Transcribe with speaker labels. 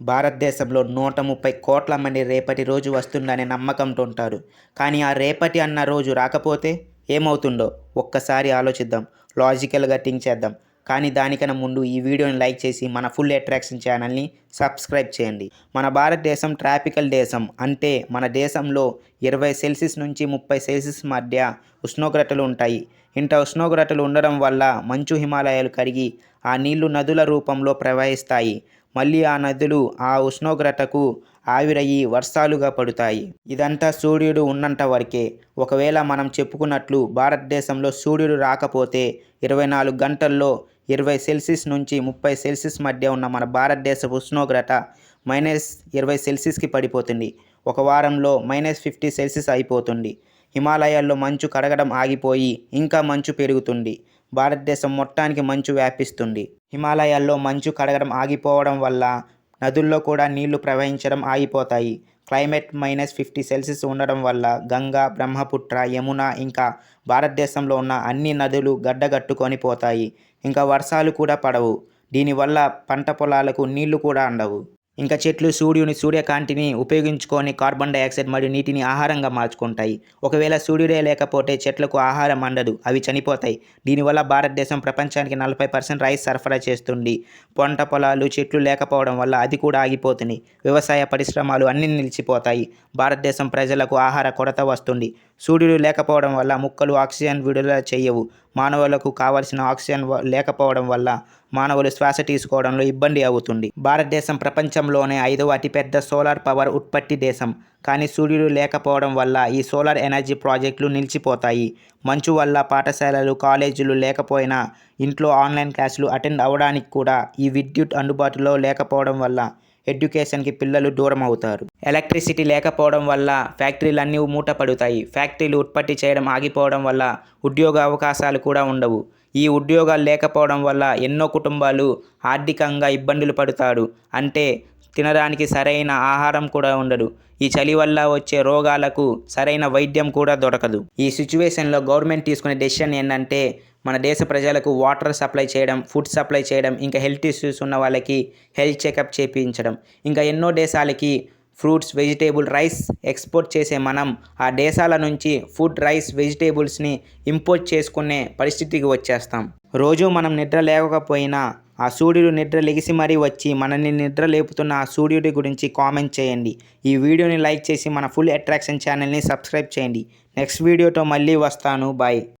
Speaker 1: భారతదేశంలో నూట ముప్పై కోట్ల మంది రేపటి రోజు వస్తుందనే నమ్మకంతో ఉంటారు కానీ ఆ రేపటి అన్న రోజు రాకపోతే ఏమవుతుందో ఒక్కసారి ఆలోచిద్దాం లాజికల్గా థింక్ చేద్దాం. కానీ దానికన్నా ముందు ఈ వీడియోని లైక్ చేసి మన ఫుల్ అట్రాక్షన్ ఛానల్ని సబ్స్క్రైబ్ చేయండి. మన భారతదేశం ట్రాపికల్ దేశం అంటే మన దేశంలో ఇరవై సెల్సియస్ నుంచి ముప్పై సెల్సియస్ మధ్య ఉష్ణోగ్రతలు ఉంటాయి. ఇంత ఉష్ణోగ్రతలు ఉండడం వల్ల మంచు హిమాలయాలు కరిగి ఆ నీళ్ళు నదుల రూపంలో ప్రవహిస్తాయి. మళ్ళీ ఆ నదులు ఆ ఉష్ణోగ్రతకు ఆవిరయ్యి వర్షాలుగా పడుతాయి. ఇదంతా సూర్యుడు ఉన్నంత వరకే. ఒకవేళ మనం చెప్పుకున్నట్లు భారతదేశంలో సూర్యుడు రాకపోతే ఇరవై నాలుగు గంటల్లో ఇరవై సెల్సియస్ నుంచి ముప్పై సెల్సియస్ మధ్య ఉన్న మన భారతదేశ ఉష్ణోగ్రత మైనస్ ఇరవై సెల్సియస్కి పడిపోతుంది. ఒక వారంలో మైనస్ ఫిఫ్టీ సెల్సియస్ అయిపోతుంది. హిమాలయాల్లో మంచు కడగడం ఆగిపోయి ఇంకా మంచు పెరుగుతుంది. భారతదేశం మొత్తానికి మంచు వ్యాపిస్తుంది. హిమాలయాల్లో మంచు కడగడం ఆగిపోవడం వల్ల నదుల్లో కూడా నీళ్ళు ప్రవహించడం ఆగిపోతాయి. క్లైమేట్ మైనస్ ఫిఫ్టీ సెల్సియస్ ఉండడం వల్ల గంగా బ్రహ్మపుత్ర యమున ఇంకా భారతదేశంలో ఉన్న అన్ని నదులు గడ్డగట్టుకొని పోతాయి. ఇంకా వర్షాలు కూడా పడవు. దీనివల్ల పంట పొలాలకు నీళ్ళు కూడా అందవు. ఇంకా చెట్లు సూర్యుని సూర్యకాంతిని ఉపయోగించుకొని కార్బన్ డైఆక్సైడ్ మరియు నీటిని ఆహారంగా మార్చుకుంటాయి. ఒకవేళ సూర్యుడే లేకపోతే చెట్లకు ఆహారం అందదు అవి చనిపోతాయి. దీనివల్ల భారతదేశం ప్రపంచానికి నలభై పర్సెంట్ రైస్ సరఫరా చేస్తుంది. పంట పొలాలు చెట్లు లేకపోవడం వల్ల అది కూడా ఆగిపోతుంది. వ్యవసాయ పరిశ్రమలు అన్నీ నిలిచిపోతాయి. భారతదేశం ప్రజలకు ఆహార కొరత వస్తుంది. సూర్యుడు లేకపోవడం వల్ల ముక్కలు ఆక్సిజన్ విడుదల చేయవు. మానవులకు కావలసిన ఆక్సిజన్ లేకపోవడం వల్ల మానవులు శ్వాస తీసుకోవడంలో ఇబ్బంది అవుతుంది. భారతదేశం ప్రపంచంలోనే ఐదవ అతిపెద్ద సోలార్ పవర్ ఉత్పత్తి దేశం. కానీ సూర్యుడు లేకపోవడం వల్ల ఈ సోలార్ ఎనర్జీ ప్రాజెక్టులు నిలిచిపోతాయి. మంచు వల్ల పాఠశాలలు కాలేజీలు లేకపోయినా ఇంట్లో ఆన్లైన్ క్లాసులు అటెండ్ అవ్వడానికి కూడా ఈ విద్యుత్ అందుబాటులో లేకపోవడం వల్ల ఎడ్యుకేషన్కి పిల్లలు దూరం అవుతారు ఎలక్ట్రిసిటీ లేకపోవడం వల్ల ఫ్యాక్టరీలన్నీ మూటపడుతాయి. ఫ్యాక్టరీలు ఉత్పత్తి చేయడం ఆగిపోవడం వల్ల ఉద్యోగ అవకాశాలు కూడా ఉండవు. ఈ ఉద్యోగాలు లేకపోవడం వల్ల ఎన్నో కుటుంబాలు ఆర్థికంగా ఇబ్బందులు పడతారు. అంటే తినడానికి సరైన ఆహారం కూడా ఉండదు. ఈ చలి వల్ల వచ్చే రోగాలకు సరైన వైద్యం కూడా దొరకదు. ఈ సిచ్యువేషన్లో గవర్నమెంట్ తీసుకునే డెసిషన్ ఏంటంటే మన దేశ ప్రజలకు వాటర్ సప్లై చేయడం ఫుడ్ సప్లై చేయడం ఇంకా హెల్త్ ఇష్యూస్ ఉన్న వాళ్ళకి హెల్త్ చెకప్ చేయించడం ఇంకా ఎన్నో దేశాలకి ఫ్రూట్స్ వెజిటేబుల్ రైస్ ఎక్స్పోర్ట్ చేసే మనం ఆ దేశాల నుంచి ఫుడ్ రైస్ వెజిటేబుల్స్ని ఇంపోర్ట్ చేసుకునే పరిస్థితికి వచ్చేస్తాం. రోజు మనం నిద్ర లేకపోయినా ఆ సూర్యుడు నిద్ర లెగిసి మరీ వచ్చి మనల్ని నిద్ర లేపుతున్న ఆ సూర్యుడి గురించి కామెంట్ చేయండి. ఈ వీడియోని లైక్ చేసి మన ఫుల్ అట్రాక్షన్ ఛానల్ని సబ్స్క్రైబ్ చేయండి. నెక్స్ట్ వీడియోతో మళ్ళీ వస్తాను. బాయ్.